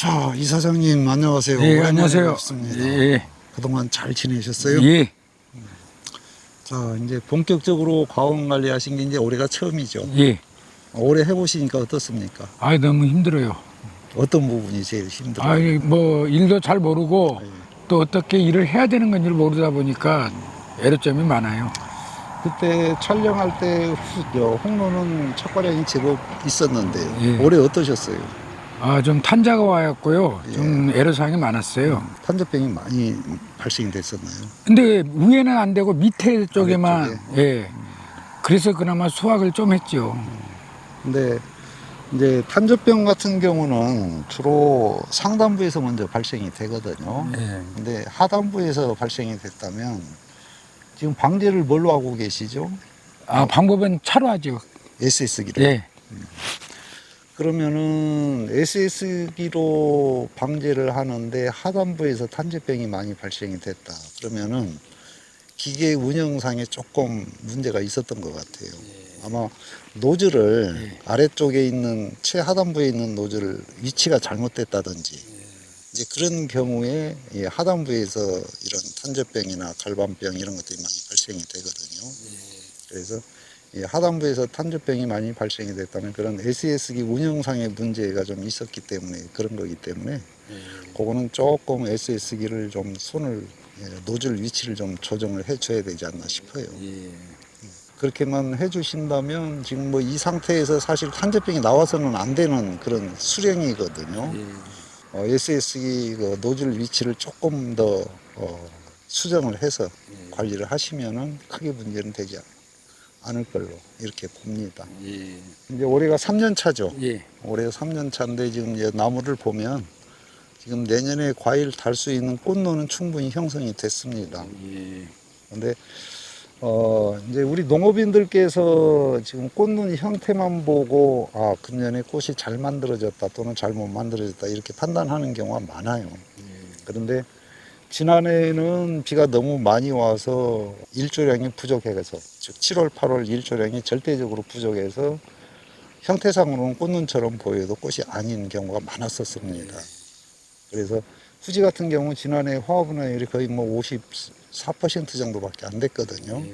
자, 이사장님 안녕하세요. 예, 오랜만에 안녕하세요. 뵙습니다. 예, 그동안 잘 지내셨어요? 예, 자, 이제 본격적으로 과원 관리하신 게 이제 올해가 처음이죠. 예. 올해 해보시니까 어떻습니까? 아, 너무 힘들어요. 어떤 부분이 제일 힘들어요? 아, 뭐 일도 잘 모르고 예. 또 어떻게 일을 해야 되는 건지를 모르다 보니까 애로점이 많아요. 그때 촬영할 때 후, 저, 홍로는 착과량이 제법 있었는데 예. 올해 어떠셨어요? 아, 좀 탄자가 와였고요. 예. 좀 애로사항이 많았어요. 탄저병이 많이 발생이 됐었나요? 근데 위에는 안 되고 밑에 쪽에만 아래쪽에? 예. 그래서 그나마 수확을 좀 했죠. 근데 이제 탄저병 같은 경우는 주로 상단부에서 먼저 발생이 되거든요. 예. 근데 하단부에서 발생이 됐다면 지금 방제를 뭘로 하고 계시죠? 아, 방법은 차로 하죠. SS기로. 예. 그러면은 SS기로 방제를 하는데 하단부에서 탄저병이 많이 발생이 됐다. 그러면은 기계 운영상에 조금 문제가 있었던 것 같아요. 아마 노즐을 아래쪽에 있는 최하단부에 있는 노즐 위치가 잘못됐다든지 이제 그런 경우에 이 하단부에서 이런 탄저병이나 갈반병 이런 것들이 많이 발생이 되거든요. 그래서 이 하단부에서 탄저병이 많이 발생이 됐다면 그런 SS기 운영상의 문제가 좀 있었기 때문에 그런 거기 때문에 그거는 조금 SS기를 좀 손을 예, 노즐 위치를 좀 조정을 해줘야 되지 않나 싶어요. 그렇게만 해주신다면 지금 뭐 이 상태에서 사실 탄저병이 나와서는 안 되는 그런 수령이거든요. 어, SS기 그 노즐 위치를 조금 더 어, 수정을 해서 관리를 하시면은 크게 문제는 되지 않- 않을 걸로 이렇게 봅니다. 이제 올해가 3년 차죠. 예. 올해 3년 차인데 지금 이제 나무를 보면 지금 내년에 과일 달 수 있는 꽃노는 충분히 형성이 됐습니다. 근데 어 이제 우리 농업인들께서 지금 꽃눈 형태만 보고 아 금년에 꽃이 잘 만들어졌다 또는 잘못 만들어졌다 이렇게 판단하는 경우가 많아요. 그런데 지난해에는 비가 너무 많이 와서 일조량이 부족해서 즉 7월 8월 일조량이 절대적으로 부족해서 형태상으로는 꽃눈처럼 보여도 꽃이 아닌 경우가 많았었습니다. 그래서 후지 같은 경우 지난해 화합분화율이 거의 뭐 54% 정도밖에 안 됐거든요.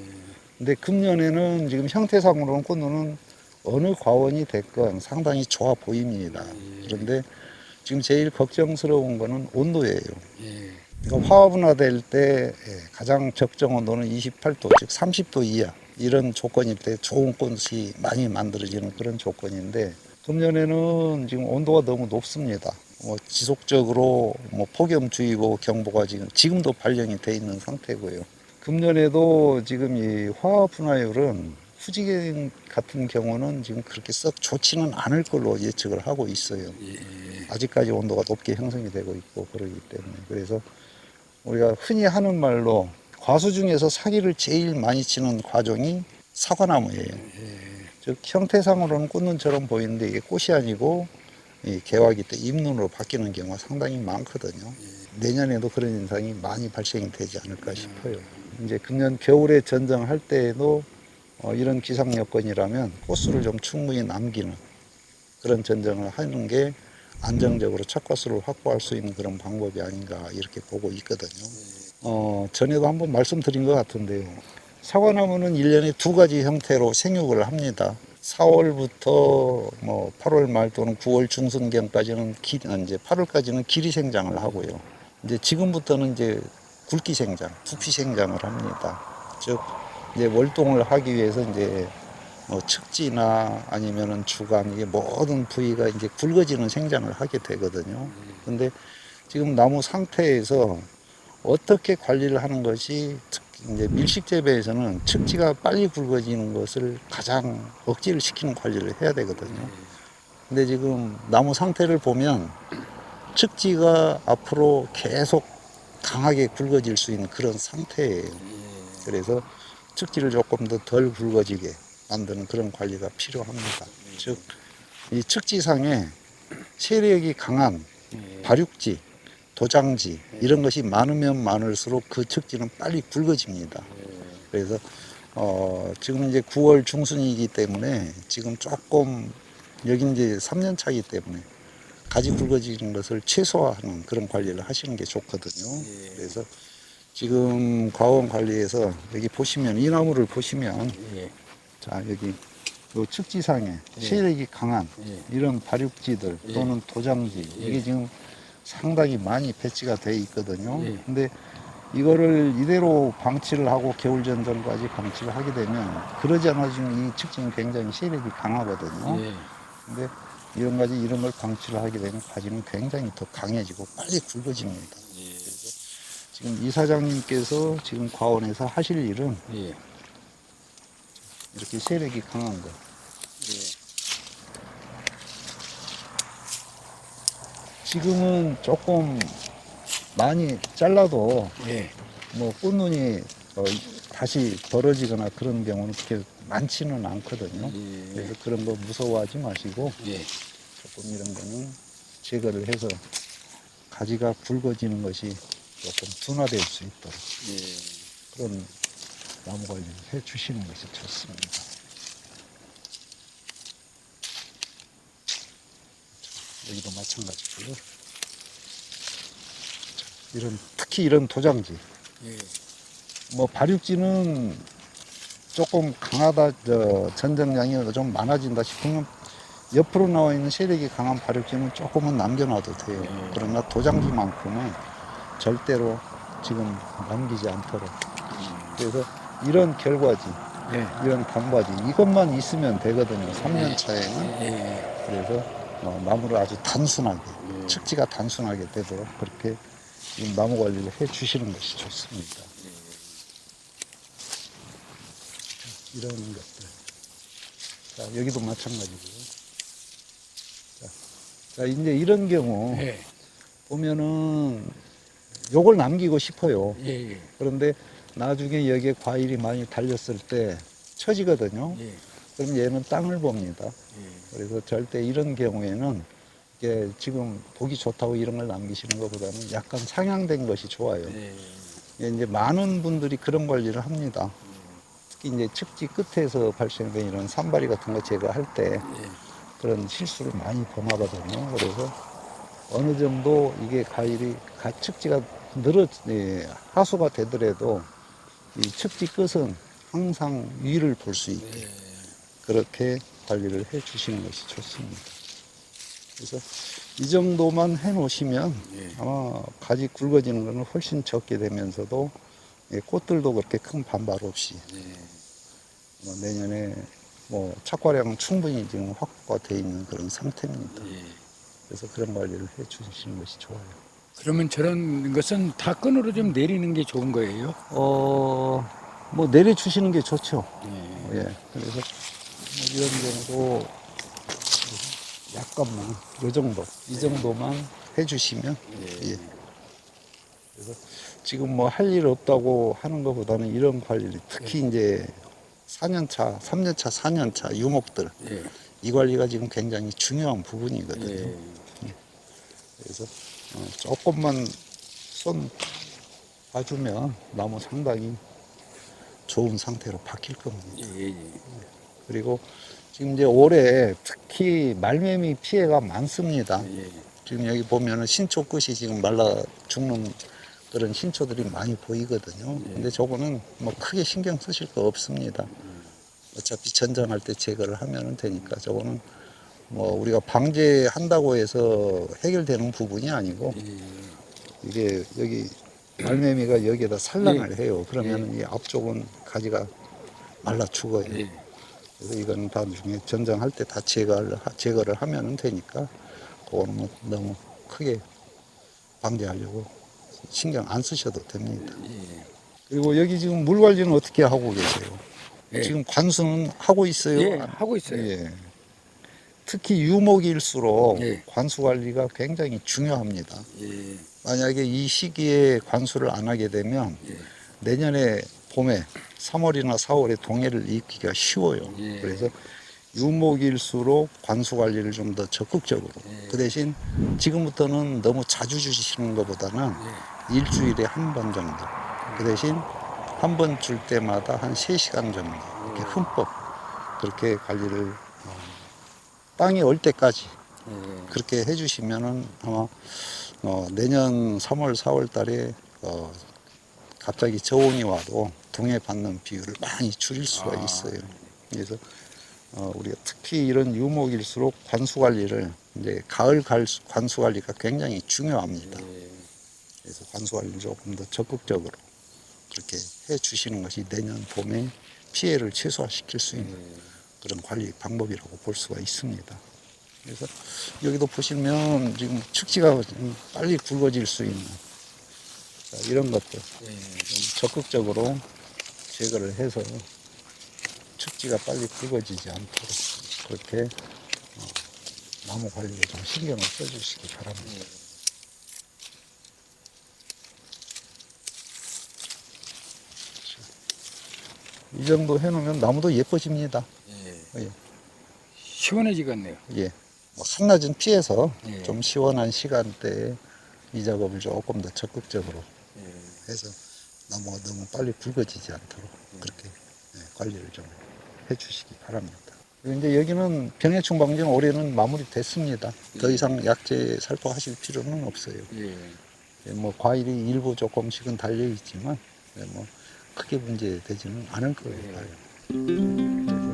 근데 금년에는 지금 형태상으로는 꽃눈은 어느 과원이 됐건 상당히 좋아 보입니다. 그런데 지금 제일 걱정스러운 거는 온도예요. 그러니까 화합분화될 때 예, 가장 적정 온도는 28도, 즉 30도 이하 이런 조건일 때 좋은 꽃이 많이 만들어지는 그런 조건인데 금년에는 지금 온도가 너무 높습니다. 뭐 지속적으로 뭐 폭염주의보 경보가 지금 지금도 발령이 돼 있는 상태고요. 금년에도 지금 이 화합 분화율은 후지경 같은 경우는 지금 그렇게 썩 좋지는 않을 걸로 예측을 하고 있어요. 아직까지 온도가 높게 형성이 되고 있고 그러기 때문에 그래서 우리가 흔히 하는 말로 과수 중에서 사기를 제일 많이 치는 과종이 사과나무예요. 즉 형태상으로는 꽃눈처럼 보이는데 이게 꽃이 아니고 이 개화기 때 잎눈으로 바뀌는 경우가 상당히 많거든요. 내년에도 그런 현상이 많이 발생이 되지 않을까 싶어요. 이제 금년 겨울에 전정할 때에도 어, 이런 기상 여건이라면 꽃수를 좀 충분히 남기는 그런 전정을 하는 게 안정적으로 착과수를 확보할 수 있는 그런 방법이 아닌가 이렇게 보고 있거든요. 어, 전에도 한번 말씀드린 것 같은데요. 사과나무는 1년에 두 가지 형태로 생육을 합니다. 4월부터 뭐 8월 말 또는 9월 중순경까지는 기, 아, 이제 8월까지는 길이 생장을 하고요. 이제 지금부터는 이제 굵기 생장, 부피 생장을 합니다. 즉 이제 월동을 하기 위해서 이제 뭐 측지나 아니면은 주간 이게 모든 부위가 이제 굵어지는 생장을 하게 되거든요. 근데 지금 나무 상태에서 어떻게 관리를 하는 것이 이제 밀식 재배에서는 측지가 빨리 굵어지는 것을 가장 억제를 시키는 관리를 해야 되거든요. 근데 지금 나무 상태를 보면 측지가 앞으로 계속 강하게 굵어질 수 있는 그런 상태예요. 그래서 측지를 조금 더 덜 굵어지게 만드는 그런 관리가 필요합니다. 즉, 이 측지상에 세력이 강한 발육지, 도장지 이런 것이 많으면 많을수록 그 측지는 빨리 굵어집니다. 그래서 어, 지금 이제 9월 중순이기 때문에 지금 조금 여기 이제 3년 차이기 때문에 가지 굵어지는 것을 최소화하는 그런 관리를 하시는 게 좋거든요. 예. 그래서 지금 과원 관리에서 여기 보시면 이 나무를 보시면 예. 자 여기 요 측지상에 예. 시력이 강한 예. 이런 발육지들 예. 또는 도장지 예. 이게 지금 상당히 많이 배치가 돼 있거든요. 예. 근데 이거를 이대로 방치를 하고 겨울 전전까지 방치를 하게 되면 그러지 않아 지금 이 측지는 굉장히 시력이 강하거든요. 예. 근데 이런 가지 이런 걸 방치를 하게 되면 가지는 굉장히 더 강해지고 빨리 굵어집니다. 예. 지금 이사장님께서 지금 과원에서 하실 일은 예. 이렇게 세력이 강한 거. 지금은 조금 많이 잘라도 예. 뭐 꽃눈이 어, 다시 벌어지거나 그런 경우는 그렇게 많지는 않거든요. 예. 그래서 그런 거 무서워하지 마시고 예. 조금 이런 거는 제거를 해서 가지가 굵어지는 것이 조금 둔화될 수 있도록 예. 그런 나무 관리를 해 주시는 것이 좋습니다. 여기도 마찬가지고요. 이런 특히 이런 도장지, 예. 뭐 발육지는 조금 강하다, 저 전정량이 좀 많아진다 싶으면 옆으로 나와 있는 세력이 강한 발육지는 조금은 남겨놔도 돼요. 예. 그러나 도장지만큼은 절대로 지금 남기지 않도록. 그래서 이런 결과지, 예. 이런 단과지 이것만 있으면 되거든요. 3년 차에는. 예. 그래서 어, 나무를 아주 단순하게, 예. 측지가 단순하게 되도록 그렇게 지금 나무 관리를 해 주시는 것이 좋습니다. 이런 것들. 자, 여기도 마찬가지고요. 자, 자, 이제 이런 경우 예. 보면은 요걸 남기고 싶어요. 예. 예. 그런데 나중에 여기에 과일이 많이 달렸을 때 처지거든요. 예. 그럼 얘는 땅을 봅니다. 예. 그래서 절대 이런 경우에는 이게 지금 보기 좋다고 이런 걸 남기시는 것보다는 약간 상향된 것이 좋아요. 예. 예, 이제 많은 분들이 그런 관리를 합니다. 특히 이제 측지 끝에서 발생된 이런 산발이 같은 거 제거할 때 예. 그런 실수를 많이 범하거든요. 그래서 어느 정도 이게 과일이 가- 측지가 늘어 예, 하수가 되더라도 이 측지 끝은 항상 위를 볼 수 있게 예. 그렇게 관리를 해 주시는 것이 좋습니다. 그래서 이 정도만 해 놓으시면 예. 아마 가지 굵어지는 것은 훨씬 적게 되면서도 예, 꽃들도 그렇게 큰 반발 없이 예. 뭐 내년에 뭐 착과량은 충분히 지금 확보되어 있는 그런 상태입니다. 예. 그래서 그런 관리를 해 주시는 것이 좋아요. 그러면 저런 것은 다 끈으로 좀 내리는 게 좋은 거예요? 어, 뭐 내려주시는 게 좋죠. 예. 예. 그래서 뭐 이런 정도 약간만, 요 정도, 이 정도만 해주시면, 예. 예. 그래서 지금 뭐 할 일 없다고 하는 것보다는 이런 관리를 특히 이제 4년차, 3년차, 4년차 유목들, 예. 이 관리가 지금 굉장히 중요한 부분이거든요. 예. 그래서 어, 조금만 손 봐주면 나무 상당히 좋은 상태로 바뀔 겁니다. 예. 예. 그리고 지금 이제 올해 특히 말매미 피해가 많습니다. 예. 지금 여기 보면은 신초 끝이 지금 말라 죽는 그런 신초들이 많이 보이거든요. 예. 근데 저거는 뭐 크게 신경 쓰실 거 없습니다. 어차피 전장할 때 제거를 하면 되니까 저거는 뭐 우리가 방제한다고 해서 해결되는 부분이 아니고 예. 이게 여기 말매미가 여기에다 산란을 예. 해요. 그러면 이 앞쪽은 가지가 말라 죽어요. 예. 그래서 이건 다 나중에 전장할 때 다 제거를, 하- 제거를 하면 되니까 그거는 뭐 너무 크게 방지하려고 신경 안 쓰셔도 됩니다. 예. 그리고 여기 지금 물 관리는 어떻게 하고 계세요? 예. 지금 관수는 하고 있어요? 예, 하고 있어요. 예. 특히 유목일수록 예. 관수 관리가 굉장히 중요합니다. 예. 만약에 이 시기에 관수를 안 하게 되면 예. 내년에 봄에 3월이나 4월에 동해를 입기가 쉬워요. 예. 그래서 유목일수록 관수 관리를 좀 더 적극적으로. 예. 그 대신 지금부터는 너무 자주 주시는 것보다는 예. 일주일에 한 번 정도. 그 대신 한 번 줄 때마다 한 3시간 정도. 이렇게 흠뻑 그렇게 관리를 어, 땅이 올 때까지 그렇게 해주시면은 아마 어, 내년 3월, 4월 달에 어, 갑자기 저온이 와도 동해 받는 비율을 많이 줄일 수가 아. 있어요. 그래서 어, 우리가 특히 이런 유목일수록 관수 관리를 이제 가을 갈수- 관수 관리가 굉장히 중요합니다. 그래서 관수 관리를 조금 더 적극적으로 그렇게 해 주시는 것이 내년 봄에 피해를 최소화시킬 수 있는 그런 관리 방법이라고 볼 수가 있습니다. 그래서 여기도 보시면 지금 축지가 좀 빨리 굵어질 수 있는 자, 이런 것들 좀 적극적으로 제거를 해서 축지가 빨리 굵어지지 않도록 그렇게 어, 나무 관리에 좀 신경을 써주시기 바랍니다. 이 정도 해놓으면 나무도 예뻐집니다. 예. 시원해지겠네요. 예. 뭐 한낮은 피해서 예. 좀 시원한 시간대에 이 작업을 조금 더 적극적으로 해서 나무가 너무 빨리 굵어지지 않도록 그렇게 예, 관리를 좀 해주시기 바랍니다. 이제 여기는 병해충 방지는 올해는 마무리됐습니다. 더 이상 약제 살포하실 필요는 없어요. 예, 뭐 과일이 일부 조금씩은 달려 있지만 예, 뭐 크게 문제되지는 않을 거예요. 그래서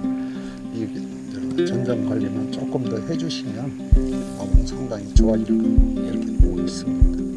이 저, 전장 관리만 조금 더 해주시면 상당히 좋아질 거라고 이렇게 보고 있습니다.